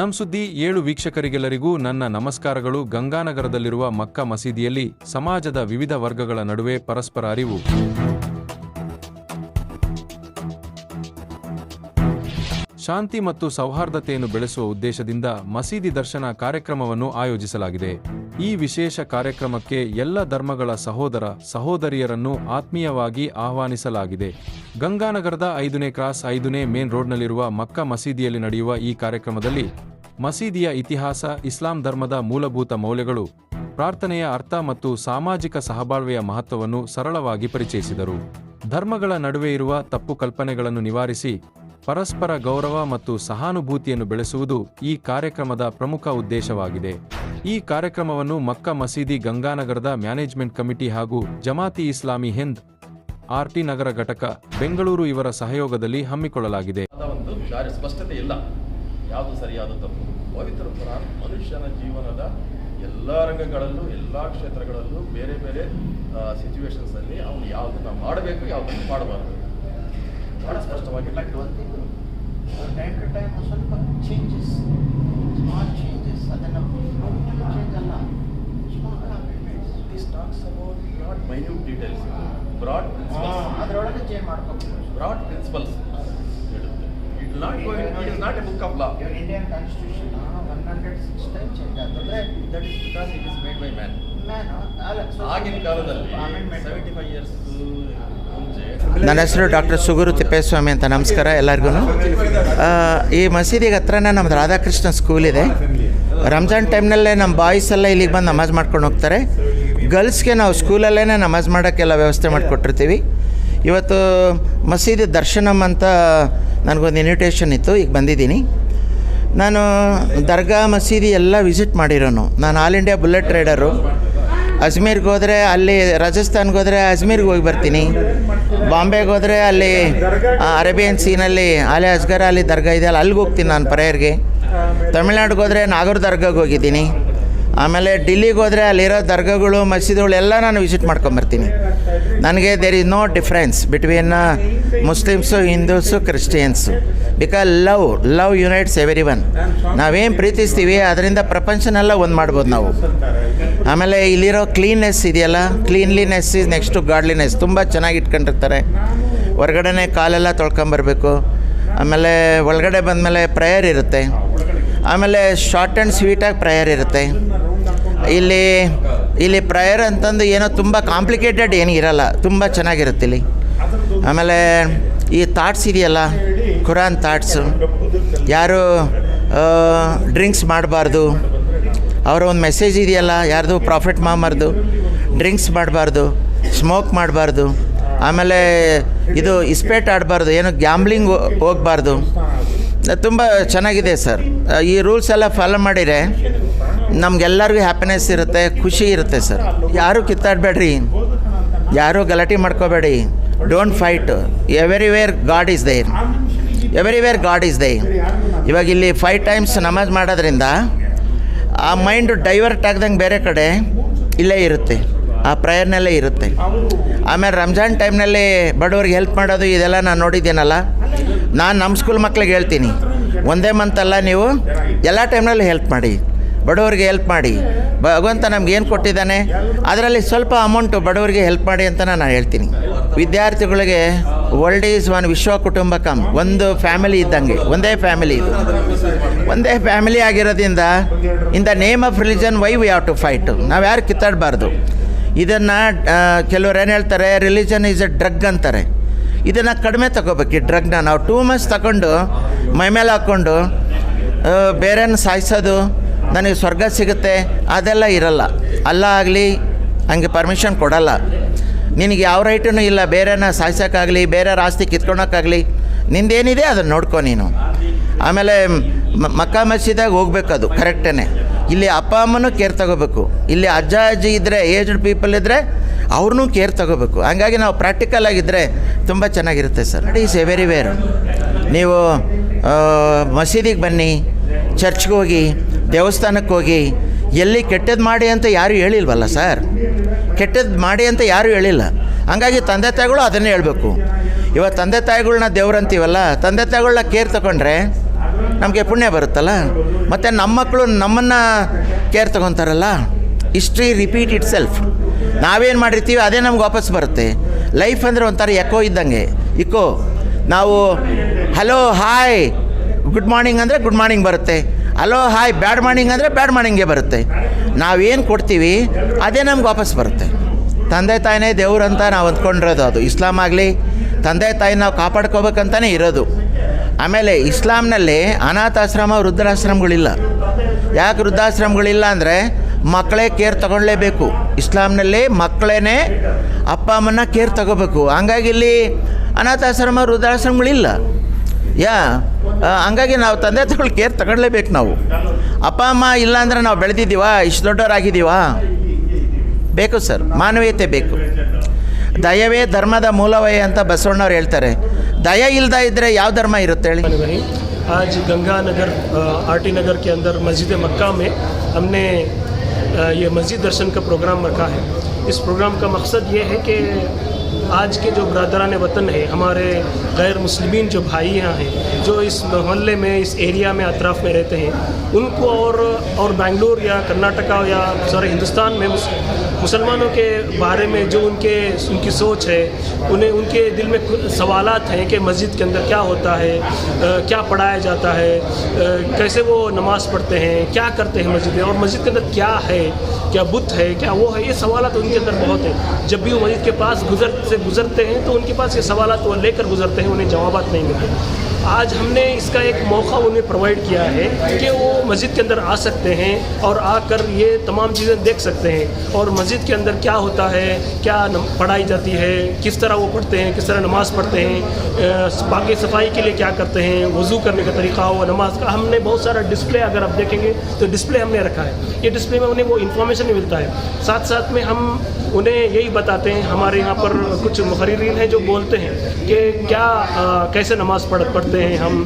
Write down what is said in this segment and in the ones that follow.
ನಮ್ ಸುದ್ದಿ ಏಳು ವೀಕ್ಷಕರಿಗೆಲ್ಲರಿಗೂ ನನ್ನ ನಮಸ್ಕಾರಗಳು. ಗಂಗಾನಗರದಲ್ಲಿರುವ ಮಕ್ಕ ಮಸೀದಿಯಲ್ಲಿ ಸಮಾಜದ ವಿವಿಧ ವರ್ಗಗಳ ನಡುವೆ ಪರಸ್ಪರ ಅರಿವು. ಶಾಂತಿ ಮತ್ತು ಸೌಹಾರ್ದತೆಯನ್ನು ಬೆಳೆಸುವ ಉದ್ದೇಶದಿಂದ ಮಸೀದಿ ದರ್ಶನ ಕಾರ್ಯಕ್ರಮವನ್ನು ಆಯೋಜಿಸಲಾಗಿದೆ. ಈ ವಿಶೇಷ ಕಾರ್ಯಕ್ರಮಕ್ಕೆ ಎಲ್ಲ ಧರ್ಮಗಳ ಸಹೋದರ, ಸಹೋದರಿಯರನ್ನು ಆತ್ಮೀಯವಾಗಿ ಆಹ್ವಾನಿಸಲಾಗಿದೆ. ಗಂಗಾನಗರದ ಐದನೇ ಕ್ರಾಸ್ ಐದನೇ ಮೇನ್ ರೋಡ್ನಲ್ಲಿರುವ ಮಕ್ಕ ಮಸೀದಿಯಲ್ಲಿ ನಡೆಯುವ ಈ ಕಾರ್ಯಕ್ರಮದಲ್ಲಿ ಮಸೀದಿಯ ಇತಿಹಾಸ, ಇಸ್ಲಾಂ ಧರ್ಮದ ಮೂಲಭೂತ ಮೌಲ್ಯಗಳು, ಪ್ರಾರ್ಥನೆಯ ಅರ್ಥ ಮತ್ತು ಸಾಮಾಜಿಕ ಸಹಬಾಳ್ವೆಯ ಮಹತ್ವವನ್ನು ಸರಳವಾಗಿ ಪರಿಚಯಿಸಿದರು. ಧರ್ಮಗಳ ನಡುವೆ ಇರುವ ತಪ್ಪು ಕಲ್ಪನೆಗಳನ್ನು ನಿವಾರಿಸಿ, ಪರಸ್ಪರ ಗೌರವ ಮತ್ತು ಸಹಾನುಭೂತಿಯನ್ನು ಬೆಳೆಸುವುದು ಈ ಕಾರ್ಯಕ್ರಮದ ಪ್ರಮುಖ ಉದ್ದೇಶವಾಗಿದೆ. ಈ ಕಾರ್ಯಕ್ರಮವನ್ನು ಮಕ್ಕ ಮಸೀದಿ ಗಂಗಾನಗರದ ಮ್ಯಾನೇಜ್ಮೆಂಟ್ ಕಮಿಟಿ ಹಾಗೂ ಜಮಾತಿ ಇಸ್ಲಾಮಿ ಹಿಂದ್ ಆರ್ಟಿ ನಗರ ಘಟಕ, ಬೆಂಗಳೂರು ಇವರ ಸಹಯೋಗದಲ್ಲಿ ಹಮ್ಮಿಕೊಳ್ಳಲಾಗಿದೆ. ಯಾವುದು ಸರಿಯಾದ ತಪ್ಪು? ಪವಿತ್ರ ಕುರಾನ್ ಮನುಷ್ಯನ ಜೀವನದ ಎಲ್ಲ ರಂಗಗಳಲ್ಲೂ ಎಲ್ಲ ಕ್ಷೇತ್ರಗಳಲ್ಲೂ ಬೇರೆ ಬೇರೆ ಸಿಚುವೇಶನ್ಸಲ್ಲಿ ಅವನು ಯಾವುದನ್ನ ಮಾಡಬೇಕು ಯಾವುದನ್ನು ಮಾಡಬಾರದು. ಬಹಳ ಸ್ಪಷ್ಟವಾಗಿ ಟೈಮ್ ಟು ಟೈಮ್ ಸ್ವಲ್ಪ ಚೇಂಜಸ್ ಸ್ಮಾಲ್ ಚೇಂಜಸ್ ಅದನ್ನು ಚೇಂಜ್ ಅಲ್ಲ. This talks about not minute details broad ಅದರೊಳಗೆ ಚೇಂಜ್ ಮಾಡ್ಕೋಬೇಕು. ಬ್ರಾಡ್ ಪ್ರಿನ್ಸಿಪಲ್ಸ್ ಹೇಳುತ್ತೆ going, it is not is not a book of law constitution, hundred six time change ಆಗ್ತದೆ that is because it is made by man ಆಗಿನ ಕಾಲದಲ್ಲಿ seventy five years ನನ್ನ ಹೆಸರು doctor ಸುಗುರು Thippeswamy ಅಂತ ನಮಸ್ಕಾರ ಎಲ್ಲರಿಗೂ ಈ ಮಸೀದಿಗೆ ಹತ್ರನೇ ನಮ್ಮದು ರಾಧಾಕೃಷ್ಣ ಸ್ಕೂಲ್ ಇದೆ. ರಂಜಾನ್ ಟೈಮ್ನಲ್ಲೇ ನಮ್ಮ ಬಾಯ್ಸ್ ಎಲ್ಲ ಇಲ್ಲಿಗೆ ಬಂದು ನಮಾಜ್ ಮಾಡ್ಕೊಂಡು ಹೋಗ್ತಾರೆ. ಗರ್ಲ್ಸ್ಗೆ ನಾವು ಸ್ಕೂಲಲ್ಲೇ ನಮಾಜ್ ಮಾಡೋಕ್ಕೆಲ್ಲ ವ್ಯವಸ್ಥೆ ಮಾಡಿಕೊಟ್ಟಿರ್ತೀವಿ. ಇವತ್ತು ಮಸೀದಿ ದರ್ಶನಮ್ ಅಂತ ನನಗೊಂದು ಇನ್ವಿಟೇಷನ್ ಇತ್ತು, ಈಗ ಬಂದಿದ್ದೀನಿ. ನಾನು ದರ್ಗಾ ಮಸೀದಿ ಎಲ್ಲ ವಿಸಿಟ್ ಮಾಡಿರೋನು. ನಾನು ಆಲ್ ಇಂಡಿಯಾ ಬುಲೆಟ್ ರೈಡರು ಅಜ್ಮೀರ್ಗೆ ಹೋದರೆ ಅಲ್ಲಿ ರಾಜಸ್ಥಾನ್ಗೆ ಹೋದರೆ ಅಜ್ಮೀರ್ಗೆ ಹೋಗಿ ಬರ್ತೀನಿ. ಬಾಂಬೆಗೆ ಹೋದರೆ ಅಲ್ಲಿ ಅರೇಬಿಯನ್ ಸೀನಲ್ಲಿ ಅಲೆ ಅಸ್ಗರ್ ಅಲ್ಲಿ ದರ್ಗಾ ಇದೆ, ಅಲ್ಲಿ ಅಲ್ಲಿಗೆ ಹೋಗ್ತೀನಿ ನಾನು ಪ್ರೇಯರ್ಗೆ ತಮಿಳ್ನಾಡಿಗೆ ಹೋದರೆ ನಾಗೂರ್ ದರ್ಗಾಗೆ ಹೋಗಿದ್ದೀನಿ. ಆಮೇಲೆ ಡಿಲ್ಲಿಗೆ ಹೋದರೆ ಅಲ್ಲಿರೋ ದರ್ಗಾಗಳು, ಮಸೀದಿಗಳು ಎಲ್ಲ ನಾನು ವಿಸಿಟ್ ಮಾಡ್ಕೊಂಬರ್ತೀನಿ. ನನಗೆ there is no difference between Muslims Hindus Christians because love love unites everyone ನಾವೇನು ಪ್ರೀತಿಸ್ತೀವಿ, ಅದರಿಂದ ಪ್ರಪಂಚನೆಲ್ಲ ಒಂದು ಮಾಡ್ಬೋದು ನಾವು. ಆಮೇಲೆ ಇಲ್ಲಿರೋ ಕ್ಲೀನ್ನೆಸ್ ಇದೆಯಲ್ಲ ಕ್ಲೀನ್ಲಿನೆಸ್ ಇಸ್ ನೆಕ್ಸ್ಟು ಗಾಡ್ಲಿನೆಸ್ ತುಂಬ ಚೆನ್ನಾಗಿ ಇಟ್ಕೊಂಡಿರ್ತಾರೆ. ಹೊರಗಡೆನೆ ಕಾಲೆಲ್ಲ ತೊಳ್ಕೊಂಬರ್ಬೇಕು. ಆಮೇಲೆ ಒಳಗಡೆ ಬಂದಮೇಲೆ ಪ್ರೇಯರ್ ಇರುತ್ತೆ. ಆಮೇಲೆ ಶಾರ್ಟ್ ಆ್ಯಂಡ್ ಸ್ವೀಟಾಗಿ ಪ್ರೇಯರ್ ಇರುತ್ತೆ. ಇಲ್ಲಿ ಇಲ್ಲಿ ಪ್ರಯರ್ ಅಂತಂದು ಏನೋ ತುಂಬ ಕಾಂಪ್ಲಿಕೇಟೆಡ್ ಏನು ಇರಲ್ಲ. ತುಂಬ ಚೆನ್ನಾಗಿರುತ್ತೆ ಇಲ್ಲಿ. ಆಮೇಲೆ ಈ ಥಾಟ್ಸ್ ಇದೆಯಲ್ಲ ಖುರಾನ್ ಥಾಟ್ಸು ಯಾರು ಡ್ರಿಂಕ್ಸ್ ಮಾಡಬಾರ್ದು. ಅವರ ಒಂದು ಮೆಸೇಜ್ ಇದೆಯಲ್ಲ, ಯಾರ್ದು ಪ್ರಾಫಿಟ್ ಮಾಮರ್ದು ಡ್ರಿಂಕ್ಸ್ ಮಾಡಬಾರ್ದು ಸ್ಮೋಕ್ ಮಾಡಬಾರ್ದು. ಆಮೇಲೆ ಇದು ಇಸ್ಪೇಟ್ ಆಡಬಾರ್ದು, ಏನು ಗ್ಯಾಮ್ಲಿಂಗ್ ಹೋಗಬಾರ್ದು. ತುಂಬ ಚೆನ್ನಾಗಿದೆ ಸರ್. ಈ ರೂಲ್ಸ್ ಎಲ್ಲ ಫಾಲೋ ಮಾಡಿದರೆ ನಮಗೆಲ್ಲರಿಗೂ ಹ್ಯಾಪಿನೆಸ್ ಇರುತ್ತೆ, ಖುಷಿ ಇರುತ್ತೆ ಸರ್. ಯಾರೂ ಕಿತ್ತಾಡಬೇಡ್ರಿ. ಯಾರೂ ಗಲಾಟೆ ಮಾಡ್ಕೋಬೇಡಿ don't fight everywhere God is there everywhere God is there ಇವಾಗ ಇಲ್ಲಿ ಫೈವ್ ಟೈಮ್ಸ್ ನಮಾಜ್ ಮಾಡೋದ್ರಿಂದ ಆ ಮೈಂಡು ಡೈವರ್ಟ್ ಆಗ್ದಂಗೆ ಬೇರೆ ಕಡೆ ಇಲ್ಲೇ ಇರುತ್ತೆ. ಆ ಪ್ರೇಯರ್ನಲ್ಲೇ ಇರುತ್ತೆ. ಆಮೇಲೆ ರಂಜಾನ್ ಟೈಮ್ನಲ್ಲಿ ಬಡವ್ರಿಗೆ ಹೆಲ್ಪ್ ಮಾಡೋದು ಇದೆಲ್ಲ ನಾನು ನೋಡಿದ್ದೀನಲ್ಲ. ನಾನು ನಮ್ಮ ಸ್ಕೂಲ್ ಮಕ್ಳಿಗೆ ಹೇಳ್ತೀನಿ. ಒಂದೇ ಮಂತಲ್ಲ ನೀವು ಎಲ್ಲ ಟೈಮ್ನಲ್ಲಿ ಹೆಲ್ಪ್ ಮಾಡಿ. ಬಡವರಿಗೆ ಹೆಲ್ಪ್ ಮಾಡಿ. ಭಗವಂತ ನಮ್ಗೆ ಏನು ಕೊಟ್ಟಿದ್ದಾನೆ? ಅದರಲ್ಲಿ ಸ್ವಲ್ಪ ಅಮೌಂಟು ಬಡವರಿಗೆ ಹೆಲ್ಪ್ ಮಾಡಿ ಅಂತ ನಾನು ಹೇಳ್ತೀನಿ. ವಿದ್ಯಾರ್ಥಿಗಳಿಗೆ ವರ್ಲ್ಡ್ ಈಸ್ ಒನ್ ವಿಶ್ವ ಕುಟುಂಬಕಂ ಒಂದು ಫ್ಯಾಮಿಲಿ ಇದ್ದಂಗೆ. ಒಂದೇ ಫ್ಯಾಮಿಲಿ ಇದು. ಒಂದೇ ಫ್ಯಾಮಿಲಿ ಆಗಿರೋದ್ರಿಂದ in the name of religion why we have to fight ನಾವು ಯಾರು ಕಿತ್ತಾಡಬಾರ್ದು. ಇದನ್ನು ಕೆಲವ್ರು ಏನು ಹೇಳ್ತಾರೆ? ರಿಲಿಜನ್ ಈಸ್ ಎ ಡ್ರಗ್ ಅಂತಾರೆ. ಇದನ್ನು ಕಡಿಮೆ ತಗೋಬೇಕು. ಈ ಡ್ರಗ್ನ ನಾವು ಟೂ ಮಚ್ ತಗೊಂಡು ಮೈಮೇಲೆ ಹಾಕ್ಕೊಂಡು ಬೇರೆನ ಸಾಯಿಸೋದು ನನಗೆ ಸ್ವರ್ಗ ಸಿಗುತ್ತೆ, ಅದೆಲ್ಲ ಇರಲ್ಲ. ಅಲ್ಲ ಆಗಲಿ, ಹಂಗೆ ಪರ್ಮಿಷನ್ ಕೊಡಲ್ಲ. ನಿನಗೆ ಯಾವ ರೈಟೂ ಇಲ್ಲ, ಬೇರೆನ ಸಾಯ್ಸೋಕ್ಕಾಗಲಿ, ಬೇರೆ ಆಸ್ತಿ ಕಿತ್ಕೊಳಕ್ಕಾಗಲಿ, ನಿಂದೇನಿದೆ ಅದನ್ನು ನೋಡ್ಕೊ ನೀನು. ಆಮೇಲೆ ಮಕ್ಕ ಮಸೀದಾಗ ಹೋಗ್ಬೇಕು ಅದು ಕರೆಕ್ಟೇ ಇಲ್ಲಿ ಅಪ್ಪ ಅಮ್ಮನೂ ಕೇರ್ ತಗೋಬೇಕು. ಇಲ್ಲಿ ಅಜ್ಜ, ಅಜ್ಜಿ ಇದ್ದರೆ ಏಜ್ಡ್ ಪೀಪಲ್ ಇದ್ದರೆ ಅವ್ರನ್ನೂ ಕೇರ್ ತಗೋಬೇಕು. ಹಂಗಾಗಿ ನಾವು ಪ್ರಾಕ್ಟಿಕಲ್ ಆಗಿದ್ದರೆ ತುಂಬ ಚೆನ್ನಾಗಿರುತ್ತೆ ಸರ್. ಈಸ್ ಎವೆರಿವೇರ್ ನೀವು ಮಸೀದಿಗೆ ಬನ್ನಿ ಚರ್ಚ್ಗೆ ಹೋಗಿ ದೇವಸ್ಥಾನಕ್ಕೆ ಹೋಗಿ, ಎಲ್ಲಿ ಕೆಟ್ಟದ್ದು ಮಾಡಿ ಅಂತ ಯಾರೂ ಹೇಳಿಲ್ವಲ್ಲ ಸರ್? ಕೆಟ್ಟದ್ದು ಮಾಡಿ ಅಂತ ಯಾರೂ ಹೇಳಿಲ್ಲ. ಹಂಗಾಗಿ ತಂದೆ ತಾಯಿಗಳು ಅದನ್ನೇ ಹೇಳಬೇಕು. ಇವತ್ತು ತಂದೆ ತಾಯಿಗಳ್ನ ದೇವ್ರಂತೀವಲ್ಲ ತಂದೆ ತಾಯಿಗಳನ್ನ ಕೇರ್ ತಗೊಂಡ್ರೆ ನಮಗೆ ಪುಣ್ಯ ಬರುತ್ತಲ್ಲ? ಮತ್ತು ನಮ್ಮ ಮಕ್ಕಳು ನಮ್ಮನ್ನು ಕೇರ್ ತಗೊತಾರಲ್ಲ? ಹಿಸ್ಟ್ರಿ ರಿಪೀಟ್ ಇಟ್ ಸೆಲ್ಫ್ ನಾವೇನು ಮಾಡಿರ್ತೀವಿ ಅದೇ ನಮ್ಗೆ ವಾಪಸ್ ಬರುತ್ತೆ. ಲೈಫ್ ಅಂದರೆ ಒಂಥರ ಎಕೋ ಇದ್ದಂಗೆ. ಇಕೋ, ನಾವು, ಹಲೋ, ಹಾಯ್, ಗುಡ್ ಮಾರ್ನಿಂಗ್ ಅಂದರೆ ಗುಡ್ ಮಾರ್ನಿಂಗ್ ಬರುತ್ತೆ. ಹಲೋ ಹಾಯ್ ಬ್ಯಾಡ್ ಮಾರ್ನಿಂಗ್ ಅಂದರೆ ಬ್ಯಾಡ್ ಮಾರ್ನಿಂಗೇ ಬರುತ್ತೆ. ನಾವೇನು ಕೊಡ್ತೀವಿ, ಅದೇ ನಮ್ಗೆ ವಾಪಸ್ ಬರುತ್ತೆ. ತಂದೆ ತಾಯಿನೇ ದೇವ್ರು ಅಂತ ನಾವು ಅಂದ್ಕೊಂಡಿರೋದು ಅದು. ಇಸ್ಲಾಂ ಆಗಲಿ, ತಂದೆ ತಾಯಿ ನಾವು ಕಾಪಾಡ್ಕೋಬೇಕಂತಲೇ ಇರೋದು. ಆಮೇಲೆ ಇಸ್ಲಾಂನಲ್ಲಿ ಅನಾಥಾಶ್ರಮ ವೃದ್ಧಾಶ್ರಮಗಳಿಲ್ಲ. ಯಾಕೆ ವೃದ್ಧಾಶ್ರಮಗಳಿಲ್ಲ ಅಂದರೆ ಮಕ್ಕಳೇ ಕೇರ್ ತಗೊಳ್ಳೇಬೇಕು ಇಸ್ಲಾಂನಲ್ಲಿ ಮಕ್ಕಳೇ ಅಪ್ಪ ಅಮ್ಮನ ಕೇರ್ ತಗೋಬೇಕು. ಹಂಗಾಗಿ ಇಲ್ಲಿ ಅನಾಥಾಶ್ರಮ, ವೃದ್ಧಾಶ್ರಮಗಳಿಲ್ಲ. ಯಾ ಹಂಗಾಗಿ ನಾವು ತಂದೆ ತಾಯಿಗಳು ಕೇರ್ ತಗೊಳ್ಳೇಬೇಕು ನಾವು ಅಪ್ಪ ಅಮ್ಮ ಇಲ್ಲ ಅಂದರೆ ನಾವು ಬೆಳೆದಿದ್ದೀವಾ ಇಷ್ಟು ದೊಡ್ಡವರಾಗಿದ್ದೀವಾ ಬೇಕು ಸರ್ ಮಾನವೀಯತೆ ಬೇಕು ದಯವೇ ಧರ್ಮದ ಮೂಲವೇ ಅಂತ ಬಸವಣ್ಣವ್ರು ಹೇಳ್ತಾರೆ ದಯ ಇಲ್ದ ಇದ್ದರೆ ಯಾವ ಧರ್ಮ ಇರುತ್ತೆ ಹೇಳಿ वहीं आज गंगानगर आर टी नगर के अंदर मस्जिद मक्का में हमने अ, ये मस्जिद दर्शन का प्रोग्राम रखा है इस प्रोग्राम का मकसद ये है कि आज के जो बरदरान वतन है हमारे غیر مسلمین جو بھائی یہاں ہیں، جو اس محلے میں، اس ایریا میں اطراف میں رہتے ہیں، ان کو اور اور بنگلور یا کرناٹکا یا سارے ہندوستان میں مسلمانوں کے بارے میں جو ان کے، ان کی سوچ ہے، انہیں، ان کے دل میں سوالات ہیں کہ مسجد کے اندر کیا ہوتا ہے کیا پڑھایا جاتا ہے کیسے وہ نماز پڑھتے ہیں، کیا کرتے ہیں مسجد میں، اور مسجد کے اندر کیا ہے، کیا بت ہے، کیا وہ ہے، یہ سوالات ان کے اندر بہت ہیں۔ جب بھی وہ مسجد کے پاس گزر، سے گزرتے ہیں تو ان کے پاس یہ سوالات وہ لے کر گزرتے ہیں અને જવાબ જ નહીં મળ્યો آج ہم نے اس کا ایک موقع انہیں پرووائڈ کیا ہے کہ وہ مسجد کے اندر آ سکتے ہیں اور آ کر یہ تمام چیزیں دیکھ سکتے ہیں اور مسجد کے اندر کیا ہوتا ہے، کیا پڑھائی جاتی ہے، کس طرح وہ پڑھتے ہیں، کس طرح نماز پڑھتے ہیں باقی صفائی کے لیے کیا کرتے ہیں، وضو کرنے کا طریقہ ہو، نماز کا۔ ہم نے بہت سارا ڈسپلے اگر آپ دیکھیں گے تو ڈسپلے ہم نے رکھا ہے۔ یہ ڈسپلے میں انہیں وہ انفارمیشن نہیں ملتا ہے۔ ساتھ ساتھ میں ہم انہیں یہی بتاتے ہیں، ہمارے یہاں پر کچھ مقررین ہیں جو بولتے ہیں کہ کیا کیسے نماز پڑھ پڑھتے کرتے ہیں ہم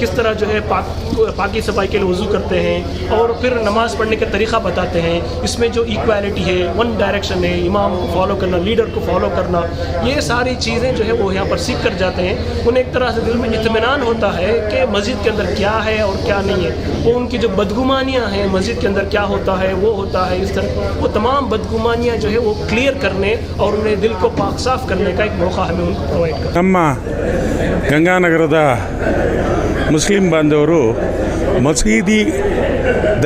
کس طرح جو ہے پاک، پاکی صفائی کے لیے وضو کرتے ہیں اور پھر نماز پڑھنے کا طریقہ بتاتے ہیں۔ اس میں جو ایکویلٹی ہے ون ڈائریکشن ہے، امام کو فالو کرنا لیڈر کو فالو کرنا، یہ ساری چیزیں جو ہے وہ یہاں پر سیکھ کر جاتے ہیں۔ انہیں ایک طرح سے دل میں اطمینان ہوتا ہے کہ مسجد کے اندر کیا ہے اور کیا نہیں ہے۔ وہ ان کی جو بدگمانیاں ہیں، مسجد کے اندر کیا ہوتا ہے، وہ ہوتا ہے، اس طرح، وہ تمام بدگمانیاں جو ہے وہ کلیئر کرنے اور انہیں دل کو پاک صاف کرنے کا ایک موقع ہمیں ان کو پرووائڈ کرنا۔ ನಮ್ಮ ಗಂಗಾನಗರದ ಮುಸ್ಲಿಂ ಬಾಂಧವರು ಮಸೀದಿ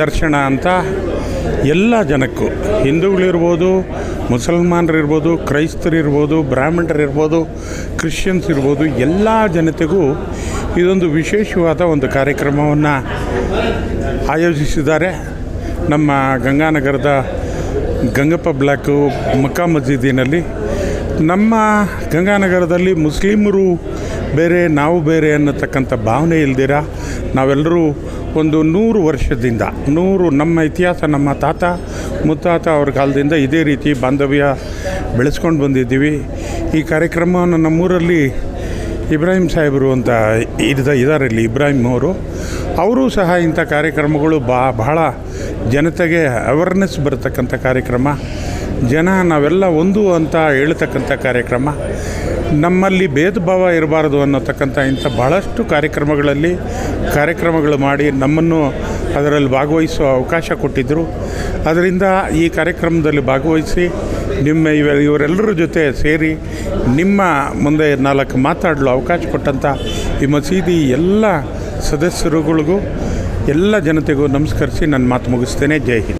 ದರ್ಶನ ಅಂತ ಎಲ್ಲ ಜನಕ್ಕೂ, ಹಿಂದೂಗಳಿರ್ಬೋದು, ಮುಸಲ್ಮಾನರಿರ್ಬೋದು, ಕ್ರೈಸ್ತರಿರ್ಬೋದು, ಬ್ರಾಹ್ಮಣರಿರ್ಬೋದು, ಕ್ರಿಶ್ಚಿಯನ್ಸ್ ಇರ್ಬೋದು, ಎಲ್ಲ ಜನತೆಗೂ ಇದೊಂದು ವಿಶೇಷವಾದ ಒಂದು ಕಾರ್ಯಕ್ರಮವನ್ನು ಆಯೋಜಿಸಿದ್ದಾರೆ. ನಮ್ಮ ಗಂಗಾನಗರದ ಗಂಗಪ್ಪ ಬ್ಲಾಕು ಮಕ್ಕಾ ಮಸೀದಿನಲ್ಲಿ ನಮ್ಮ ಗಂಗಾನಗರದಲ್ಲಿ ಮುಸ್ಲಿಮರು ಬೇರೆ ನಾವು ಬೇರೆ ಅನ್ನತಕ್ಕಂಥ ಭಾವನೆ ಇಲ್ದಿರ? ನಾವೆಲ್ಲರೂ ಒಂದು ನೂರು ವರ್ಷದಿಂದ, ನೂರು ನಮ್ಮ ಇತಿಹಾಸ, ನಮ್ಮ ತಾತ, ಮುತ್ತಾತ ಅವ್ರ ಕಾಲದಿಂದ ಇದೇ ರೀತಿ ಬಾಂಧವ್ಯ ಬೆಳೆಸ್ಕೊಂಡು ಬಂದಿದ್ದೀವಿ. ಈ ಕಾರ್ಯಕ್ರಮವನ್ನು ನಮ್ಮೂರಲ್ಲಿ ಇಬ್ರಾಹಿಂ ಸಾಹೇಬರು ಅಂತ ಇದ್ದ ಇದ್ದಾರೆ ಇಲ್ಲಿ ಇಬ್ರಾಹಿಂ ಅವರು ಅವರು ಸಹ ಇಂಥ ಕಾರ್ಯಕ್ರಮಗಳು ಬಾ, ಬಹಳ ಜನತೆಗೆ ಅವೇರ್ನೆಸ್ ಬರತಕ್ಕಂಥ ಕಾರ್ಯಕ್ರಮ. ಜನ ನಾವೆಲ್ಲ ಒಂದು ಅಂತ ಹೇಳ್ತಕ್ಕಂಥ ಕಾರ್ಯಕ್ರಮ. ನಮ್ಮಲ್ಲಿ ಭೇದ ಭಾವ ಇರಬಾರ್ದು ಅನ್ನೋತಕ್ಕಂಥ ಇಂಥ ಭಾಳಷ್ಟು ಕಾರ್ಯಕ್ರಮಗಳಲ್ಲಿ ಕಾರ್ಯಕ್ರಮಗಳು ಮಾಡಿ ನಮ್ಮನ್ನು ಅದರಲ್ಲಿ ಭಾಗವಹಿಸುವ ಅವಕಾಶ ಕೊಟ್ಟಿದ್ದರು ಅದರಿಂದ ಈ ಕಾರ್ಯಕ್ರಮದಲ್ಲಿ ಭಾಗವಹಿಸಿ ನಿಮ್ಮ ಇವ ಇವರೆಲ್ಲರ ಜೊತೆ ಸೇರಿ ನಿಮ್ಮ ಮುಂದೆ ನಾಲ್ಕು ಮಾತಾಡಲು ಅವಕಾಶ ಕೊಟ್ಟಂಥ ಈ ಮಸೀದಿ ಎಲ್ಲ ಸದಸ್ಯರುಗಳಿಗೂ ಎಲ್ಲ ಜನತೆಗೂ ನಮಸ್ಕರಿಸಿ ನನ್ನ ಮಾತು ಮುಗಿಸ್ತೇನೆ. ಜೈ